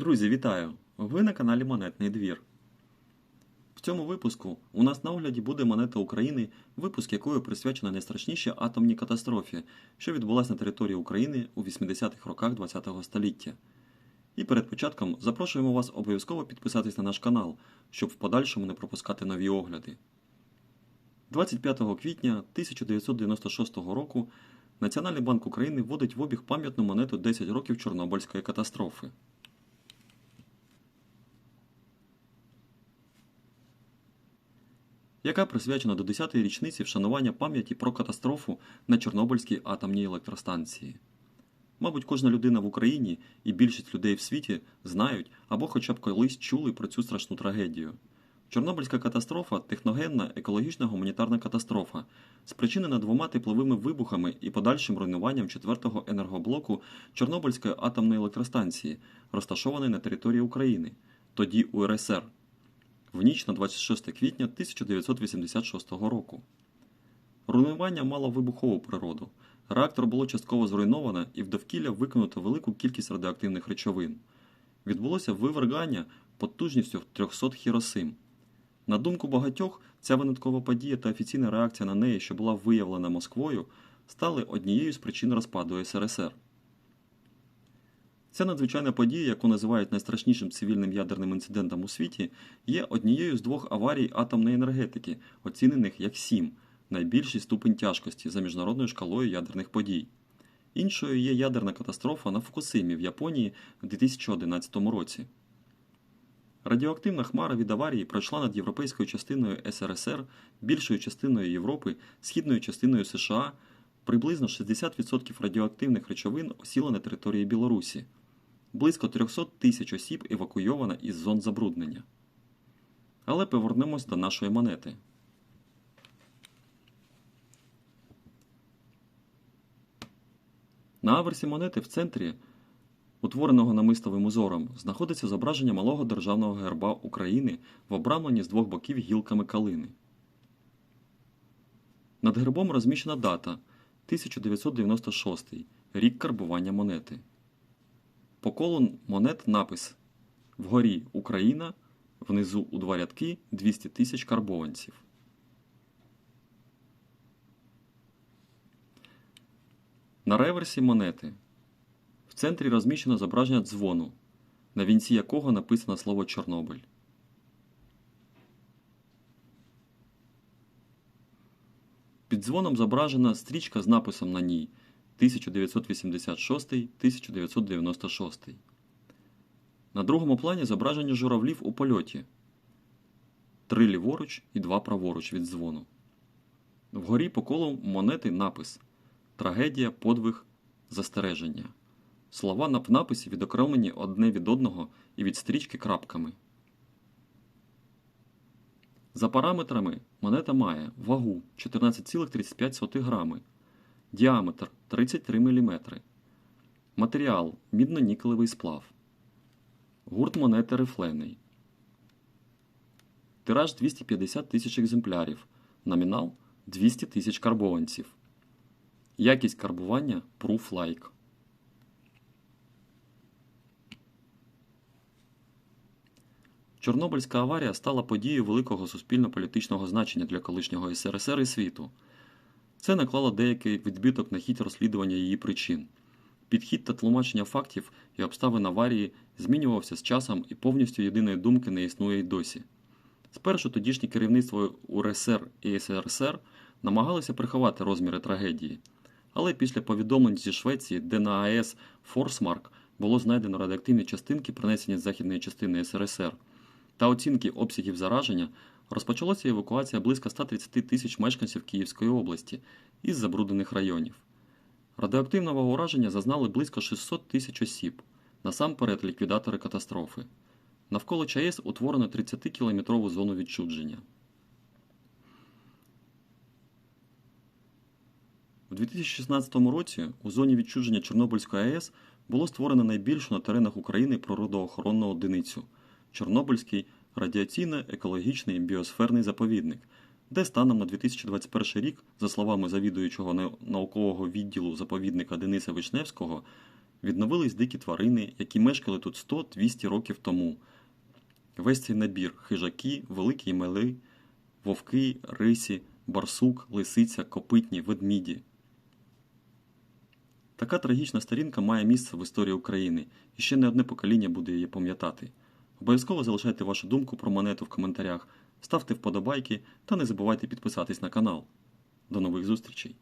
Друзі, вітаю! Ви на каналі Монетний двір. В цьому випуску у нас на огляді буде монета України, випуск якої присвячено найстрашнішій атомній катастрофі, що відбулася на території України у 80-х роках ХХ століття. І перед початком запрошуємо вас обов'язково підписатись на наш канал, щоб в подальшому не пропускати нові огляди. 25 квітня 1996 року Національний банк України вводить в обіг пам'ятну монету 10 років Чорнобильської катастрофи. Яка присвячена до 10-ї річниці вшанування пам'яті про катастрофу на Чорнобильській атомній електростанції. Мабуть, кожна людина в Україні і більшість людей в світі знають або хоча б колись чули про цю страшну трагедію. Чорнобильська катастрофа техногенна екологічна гуманітарна катастрофа, спричинена двома тепловими вибухами і подальшим руйнуванням четвертого енергоблоку Чорнобильської атомної електростанції, розташованої на території України, тоді УРСР в ніч на 26 квітня 1986 року. Руйнування мало вибухову природу. Реактор було частково зруйновано і в довкілля викинуто велику кількість радіоактивних речовин. Відбулося вивергання потужністю 300 хіросим. На думку багатьох, ця винаткова подія та офіційна реакція на неї, що була виявлена Москвою, стали однією з причин розпаду СРСР. Ця надзвичайна подія, яку називають найстрашнішим цивільним ядерним інцидентом у світі, є однією з двох аварій атомної енергетики, оцінених як 7, найбільший ступень тяжкості за міжнародною шкалою ядерних подій. Іншою є ядерна катастрофа на Фукусимі в Японії в 2011 році. Радіоактивна хмара від аварії пройшла над європейською частиною СРСР, більшою частиною Європи, східною частиною США. Приблизно 60% радіоактивних речовин осіло на території Білорусі. Близько 300 тисяч осіб евакуйовано із зон забруднення. Але повернемось до нашої монети. На аверсі монети в центрі, утвореного намистовим узором, знаходиться зображення малого державного герба України в обрамленні з двох боків гілками калини. Над гербом розміщена дата 1996 рік карбування монети. По колу монет напис Вгорі Україна, внизу у два рядки 200 тисяч карбованців. На реверсі монети в центрі розміщено зображення дзвону, на вінці якого написано слово Чорнобиль. Під дзвоном зображена стрічка з написом на ній 1986-1996. На другому плані зображення журавлів у польоті. Три ліворуч і два праворуч від дзвону. Вгорі по колу монети напис Трагедія, подвиг, застереження. Слова на написі відокремлені одне від одного і від стрічки крапками. За параметрами монета має вагу 14,35 грами, діаметр 33 мм, матеріал мідно-нікелевий сплав, гурт монети рифлений, тираж 250 тисяч екземплярів, номінал 200 тисяч карбованців, якість карбування Proof Like. Чорнобильська аварія стала подією великого суспільно-політичного значення для колишнього СРСР і світу. Це наклало деякий відбиток на хід розслідування її причин. Підхід та тлумачення фактів і обставин аварії змінювався з часом і повністю єдиної думки не існує й досі. Спершу тодішнє керівництво УРСР і СРСР намагалися приховати розміри трагедії, але після повідомлень зі Швеції, де на АЕС Форсмарк було знайдено радіоактивні частинки, принесені з західної частини СРСР та оцінки обсягів зараження, розпочалася евакуація близько 130 тисяч мешканців Київської області із забруднених районів. Радіоактивного ураження зазнали близько 600 тисяч осіб, насамперед ліквідатори катастрофи. Навколо ЧАЕС утворено 30-кілометрову зону відчудження. У 2016 році у зоні відчудження Чорнобильської АЕС було створено найбільшу на теренах України природоохоронну одиницю Чорнобильський радіаційно-екологічний біосферний заповідник, де станом на 2021 рік, за словами завідуючого наукового відділу заповідника Дениса Вишневського, Відновились дикі тварини, які мешкали тут 100-200 років тому. Весь цей набір хижаки, великі і мали, вовки, рисі, барсук, лисиця, копитні, ведміді. Така трагічна сторінка має місце в історії України, і ще не одне покоління буде її пам'ятати. Обов'язково залишайте вашу думку про монету в коментарях, ставте вподобайки та не забувайте підписатись на канал. До нових зустрічей!